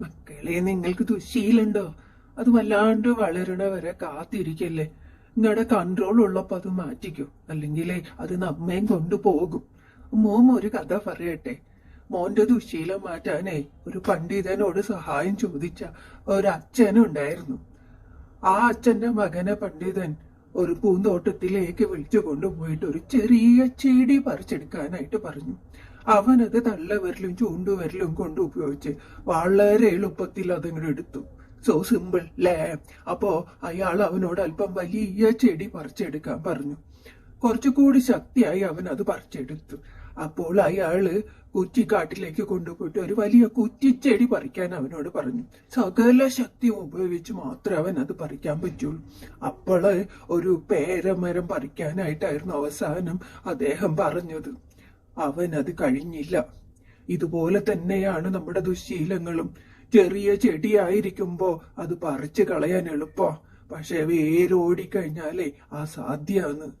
മക്കളെ നിങ്ങൾക്ക് ദുശീലുണ്ടോ? അത് വല്ലാണ്ട് വളരണ വരെ കാത്തിരിക്കല്ലേ. നിങ്ങളുടെ കൺട്രോൾ ഉള്ളപ്പോ അത് മാറ്റിക്കോ. അല്ലെങ്കിൽ അത് നമ്മയും കൊണ്ടുപോകും. മോം ഒരു കഥ പറയട്ടെ. മോന്റെ ദുശീലം മാറ്റാനേ ഒരു പണ്ഡിതനോട് സഹായം ചോദിച്ച ഒരു അച്ഛനുണ്ടായിരുന്നു ആ അച്ഛന്റെ മകനെ പണ്ഡിതൻ ഒരു പൂന്തോട്ടത്തിലേക്ക് വിളിച്ചു കൊണ്ടുപോയിട്ട് ഒരു ചെറിയ ചെടി പറിച്ചെടുക്കാനായിട്ട് പറഞ്ഞു. അവനത് ചൂണ്ടു വിരലും കൊണ്ട് ഉപയോഗിച്ച് വളരെ എളുപ്പത്തിൽ അതങ്ങോട്ട് എടുത്തു. സോ സിമ്പിൾ ലേ അപ്പോ അയാൾ അവനോട് അല്പം വലിയ ചെടി പറിച്ചെടുക്കാൻ പറഞ്ഞു. കുറച്ചുകൂടി ശക്തിയായി അവൻ അത് പറിച്ചെടുത്തു. അപ്പോൾ അയാൾ കുറ്റിക്കാട്ടിലേക്ക് കൊണ്ടുപോയിട്ട് ഒരു വലിയ കുറ്റിച്ചെടി പറിക്കാൻ അവനോട് പറഞ്ഞു. സകല ശക്തിയും ഉപയോഗിച്ച് മാത്രമേ അവൻ അത് പറിക്കാൻ പറ്റുള്ളൂ. അപ്പോൾ ഒരു പേരമരം പറിക്കാനായിട്ടായിരുന്നു അവസാനം അദ്ദേഹം പറഞ്ഞത്. അവൻ അത് കഴിഞ്ഞില്ല. ഇതുപോലെ തന്നെയാണ് നമ്മുടെ ദുശീലങ്ങളും. ചെറിയ ചെടിയായിരിക്കുമ്പോ അത് പറിച്ചു കളയാൻ എളുപ്പ. പക്ഷെ വേരോടിക്കഴിഞ്ഞാലേ അസാധ്യാണ്